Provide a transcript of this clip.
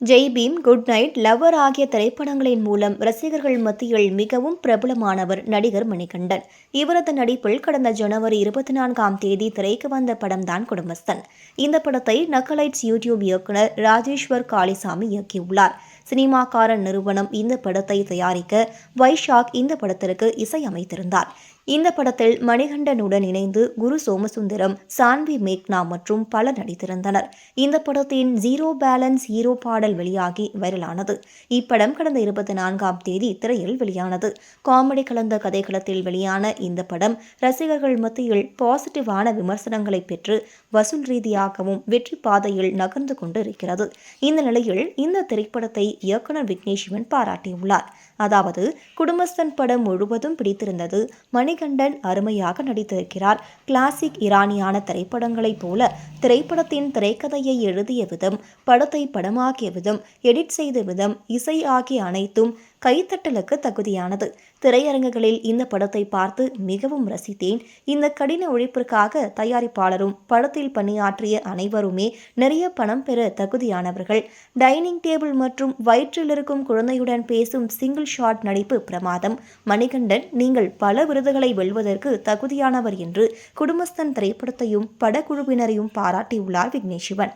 Jai Bhim good night lover ஆகிய திரைப்படங்களின் மூலம் ரசிகர்கள் மத்தியில் மிகவும் பிரபலமானவர் நடிகர் மணிகண்டன். இவரது நடிப்பில் கடந்த ஜனவரி இருபத்தி நான்காம் தேதி திரைக்கு வந்த படம்தான் குடும்பஸ்தன். இந்த படத்தை நக்கலைட்ஸ் யூடியூப் இயக்குனர் ராஜேஸ்வர் காளிசாமி இயக்கியுள்ளார். சினிமாக்காரன் நிறுவனம் இந்த படத்தை தயாரிக்க வைஷாக் இந்த படத்திற்கு இசையமைத்திருந்தார். இந்த படத்தில் மணிகண்டனுடன் இணைந்து குரு சோமசுந்தரம் சான்வி மேக்னா மற்றும் பலர் நடித்திருந்தனர். இந்த படத்தின் ஜீரோ பேலன்ஸ் ஹீரோ பாடல் வெளியாகி வைரலானது. இப்படம் கடந்த இருபத்தி நான்காம் தேதி திரையில் வெளியானது. காமெடி கலந்த கதைகளத்தில் வெளியான இந்த படம் ரசிகர்கள் மத்தியில் பாசிட்டிவான விமர்சனங்களை பெற்று வசூல் ரீதியாகவும் வெற்றி பாதையில் நகர்ந்து கொண்டு இருக்கிறது இந்த நிலையில் இந்த திரைப்படத்தை இயக்குனர் விக்னேஷ்வன் பாராட்டியுள்ளார். அதாவது குடும்பஸ்தன் படம் முழுவதும் பிடித்திருந்தது மணி மணிகண்டன் அருமையாக நடித்திருக்கிறார். கிளாசிக் ஈரானியான திரைப்படங்களைப் போல திரைப்படத்தின் திரைக்கதையை எழுதிய விதம் படத்தை படமாக்கிய விதம் எடிட் செய்த விதம் இசை ஆகிய அனைத்தும் கைத்தட்டலுக்கு தகுதியானது. திரையரங்குகளில் இந்த படத்தை பார்த்து மிகவும் ரசித்தேன். இந்த கடின உழைப்பிற்காக தயாரிப்பாளரும் படத்தில் பணியாற்றிய அனைவருமே நிறைய பணம் பெற தகுதியானவர்கள். டைனிங் டேபிள் மற்றும் வயிற்றில் இருக்கும் குழந்தையுடன் பேசும் சிங்கிள் ஷாட் நடிப்பு பிரமாதம். மணிகண்டன் நீங்கள் பல விருதுகளை வெல்வதற்கு தகுதியானவர் என்று குடும்பஸ்தன் திரைப்படத்தையும் படக்குழுவினரையும் பாராட்டியுள்ளார் விக்னேஷ்வன்